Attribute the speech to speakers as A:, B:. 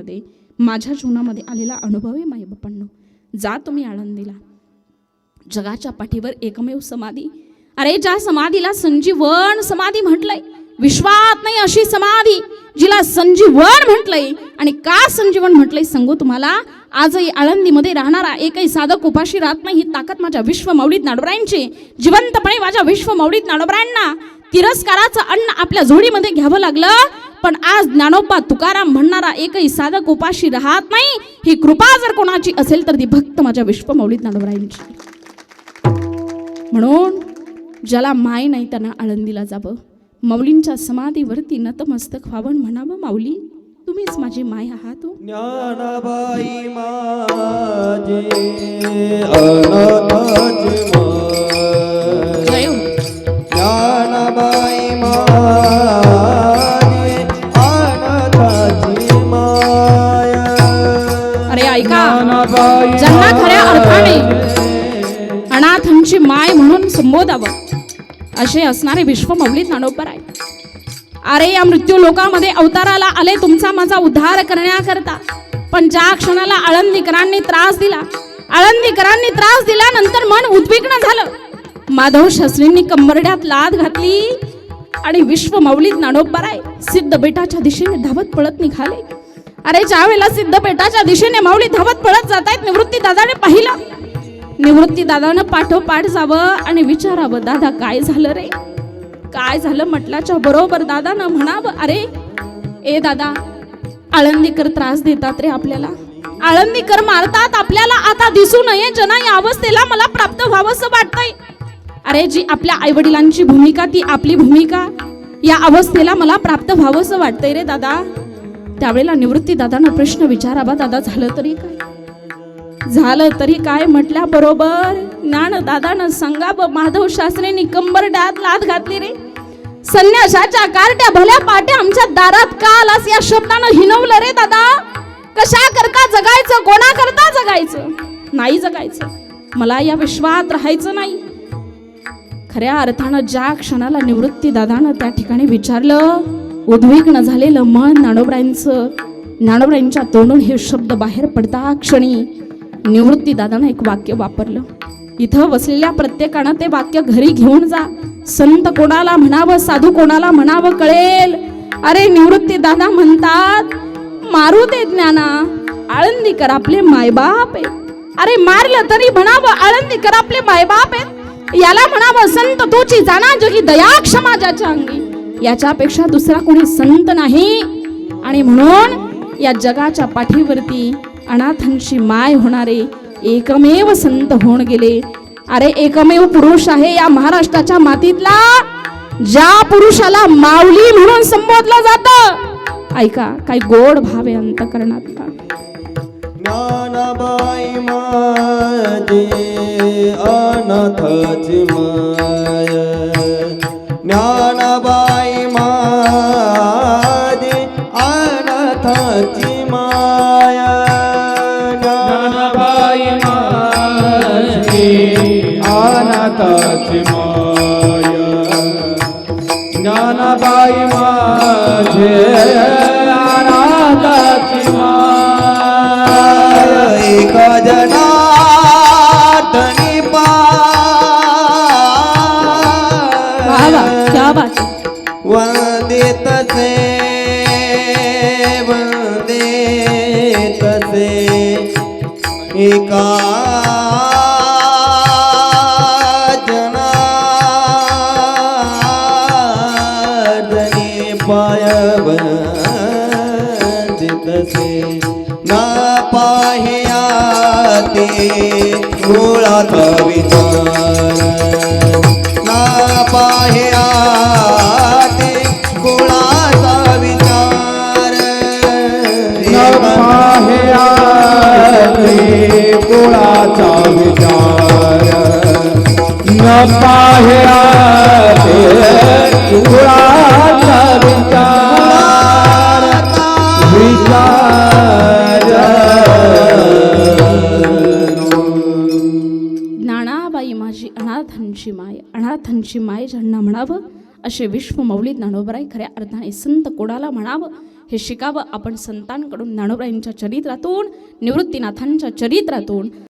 A: जीवनामध्ये माझ्या जीवनामध्ये आलेला अनुभव आहे माई बापांनो जा तुम्ही आळंदीला. जगाच्या पाठीवर एकमेव समाधी. अरे ज्या समाधीला संजीवन समाधी म्हटलंय विश्वात नाही अशी समाधी जिला संजीवन म्हटलंय. आणि का संजीवन म्हटलंय सांगू तुम्हाला? आजही आळंदीमध्ये राहणारा एकही साधक उपाशी राहत नाही ही ताकद माझ्या विश्व मौलित नाडोबरायांची जिवंतपणे माझ्या विश्व मौलित नाडोबरायांना तिरस्काराचं अन्न आपल्या झोडीमध्ये घ्यावं लागलं. पण आज ज्ञानोबा तुकाराम म्हणणारा एकही साधक उपाशी राहत नाही. ही कृपा जर कोणाची असेल तर ती भक्त माझ्या विश्व मौलित म्हणून ज्याला माय नाही त्यांना आळंदीला जावं. माऊलींच्या समाधीवरती नतमस्तक व्हावं म्हणावं माऊली तुम्हीच माझी माय आहात हो.
B: ज्ञानाबाई माझे
A: ज्यांना खऱ्या अर्थाने अनाथांची माय म्हणून संबोधावं असे असणारे विश्व मौलित आहे अरे या मृत्यू लोकामध्ये अवताराला आले तुमचा माझा उद्धार करण्याकरता. पण ज्या क्षणाला आळंदीकरांनी त्रास दिला आळंदीकरांनी त्रास दिल्यानंतर मन उद्विग्न झालं. माधव शास्त्रींनी कंबरड्यात लाद घातली आणि विश्व मौलित आहे सिद्ध बेटाच्या दिशेने धावत पळत निघाले. अरे ज्या वेळेला सिद्धपेटाच्या दिशेने माऊली धावत पळत जात आहेत निवृत्ती दादाने पाहिलं. निवृत्ती दादानं पाठोपाठ जावं आणि विचारावं दादा काय झालं रे? काय झालं म्हटल्याच्या बरोबर दादानं म्हणावं अरे ए दादा आळंदीकर त्रास देतात रे आपल्याला. आळंदीकर मारतात आपल्याला आता दिसू नये जना या अवस्थेला मला प्राप्त व्हावंसं वाटतंय. अरे जी आपल्या आईवडिलांची भूमिका ती आपली भूमिका या अवस्थेला मला प्राप्त व्हावंसं वाटतंय रे दादा. त्यावेळेला निवृत्ती दादांना प्रश्न विचारावा दादा झालं तरी काय? झालं तरी काय? म्हटल्या बरोबर ज्ञान दादानं सांगावं माधव शास्त्रींनी कंबरड्यात लाद घातली रे. संन्यासाच्या कार्ट्या भल्या पाट्या आमच्या दारात का आलास या शब्दानं हिनवलं रे दादा. कशा करता जगायचं कोणा करता जगायचं? नाही जगायचं. मला या विश्वात राहायचं नाही. खऱ्या अर्थानं ज्या क्षणाला निवृत्ती दादानं त्या ठिकाणी विचारलं उद्विग्न झालेलं मन ज्ञानोबरायांचं ज्ञानोबरायांच्या तोंडून हे शब्द बाहेर पडता क्षणी निवृत्ती दादानं एक वाक्य वापरलं. इथं बसलेल्या प्रत्येकानं ते वाक्य घरी घेऊन जा. संत कोणाला म्हणावं साधू कोणाला म्हणावं कळेल. अरे निवृत्ती दादा म्हणतात मारू दे ज्ञाना आळंदीकर आपले मायबाप आहे अरे मारलं तरी म्हणावं आळंदीकर आपले मायबाप आहेत. याला म्हणावं संत तुची जाणा जगी दया क्षमा ज्याच्या अंगी. याच्यापेक्षा दुसरा कोणी संत नाही. आणि म्हणून या जगाच्या पाठीवरती अनाथांची माय होणारे एकमेव संत होऊन गेले. अरे एकमेव पुरुष आहे या महाराष्ट्राच्या मातीतला ज्या पुरुषाला माऊली म्हणून संबोधलं जात. ऐका काय गोड भाव आहे अंतकरणातला
B: ज्ञानाबाई माझे अनाथाची माय. ज्ञानाबाई अनाथाची माया
C: ज्ञानाबाई माझी अनाथाची माया. ज्ञानाबाई माझे अनाथाची माया.
B: एक जनार्दनी एका जनार्दनी पाय वंदे ना पाह्या ते मुळाचा विचार ना पाह्या नाणाबाई विचार
A: माझी अनाथांची माय अनाथांची माय ज्यांना म्हणावं असे विश्व मौलिक ज्ञानोबराय खऱ्या अर्थाने संत कोणाला म्हणावं हे शिकावं आपण संतांकडून ज्ञानोबरायांच्या चरित्रातून निवृत्तीनाथांच्या चरित्रातून.